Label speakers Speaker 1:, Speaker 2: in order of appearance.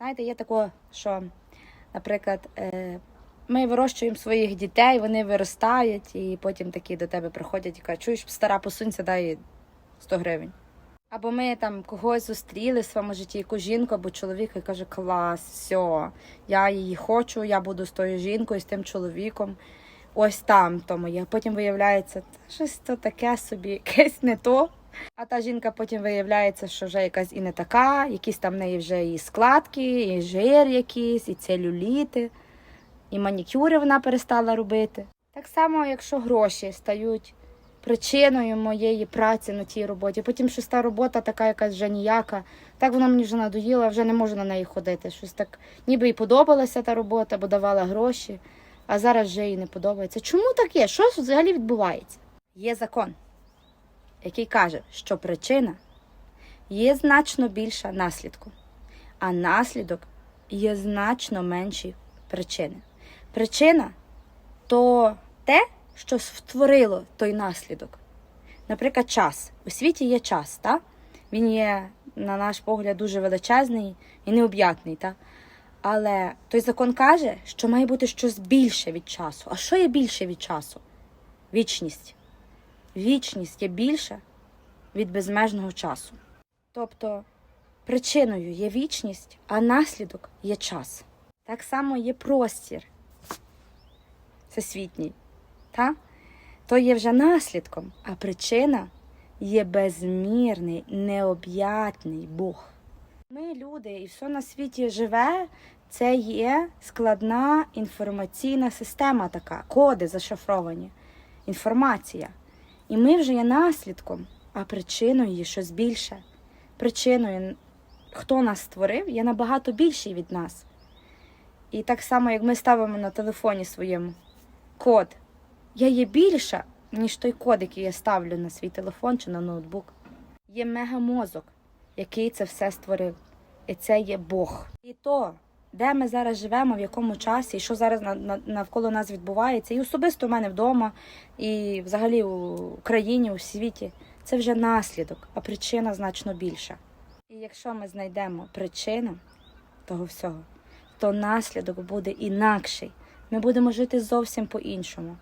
Speaker 1: Знаєте, є таке, що, наприклад, е, ми вирощуємо своїх дітей, вони виростають, і потім такі до тебе приходять і кажуть, чуєш, стара посунься, дай 100 гривень. Або ми там когось зустріли в своєму житті, яку жінку або чоловіка і каже, клас, все, я її хочу, я буду з тою жінкою, з тим чоловіком. Ось там то моє. Потім виявляється, «Та щось то таке собі, якесь не то. А та жінка потім виявляється, що вже якась і не така, якісь там в неї вже і складки, і жир якийсь, і целюліти, і манікюри вона перестала робити. Так само, якщо гроші стають причиною моєї праці на тій роботі. Потім щось та робота така якась вже ніяка. Так вона мені вже надоїла, вже не можу на неї ходити. Щось так, ніби і подобалася та робота, бо давала гроші, а зараз вже їй не подобається. Чому таке? Що взагалі відбувається? Є закон, який каже, що причина є значно більша наслідку, а наслідок є значно менші причини. Причина то те, що створило той наслідок. Наприклад, час. У світі є час, та? він є, на наш погляд, дуже величезний і необ'ятний. Та? Але той закон каже, що має бути щось більше від часу. А що є більше від часу? Вічність. Вічність є більша від безмежного часу. Тобто причиною є вічність, а наслідок є час. Так само є простір всесвітній. Та? То є вже наслідком, а причина є безмірний, необ'ятний Бог. Ми, люди, і все на світі живе, це є складна інформаційна система така, коди зашифровані, інформація. І ми вже є наслідком, а причиною є щось більше. Причиною, хто нас створив, є набагато більший від нас. І так само, як ми ставимо на телефоні своєму код, я є більша, ніж той код, який я ставлю на свій телефон чи на ноутбук. Є мегамозок, який це все створив. І це є Бог. І то, де ми зараз живемо, в якому часі, і що зараз на- на- навколо нас відбувається, і особисто в мене вдома, і взагалі у країні, у світі, це вже наслідок, а причина значно більша. І якщо ми знайдемо причину того всього, то наслідок буде інакший. Ми будемо жити зовсім по-іншому.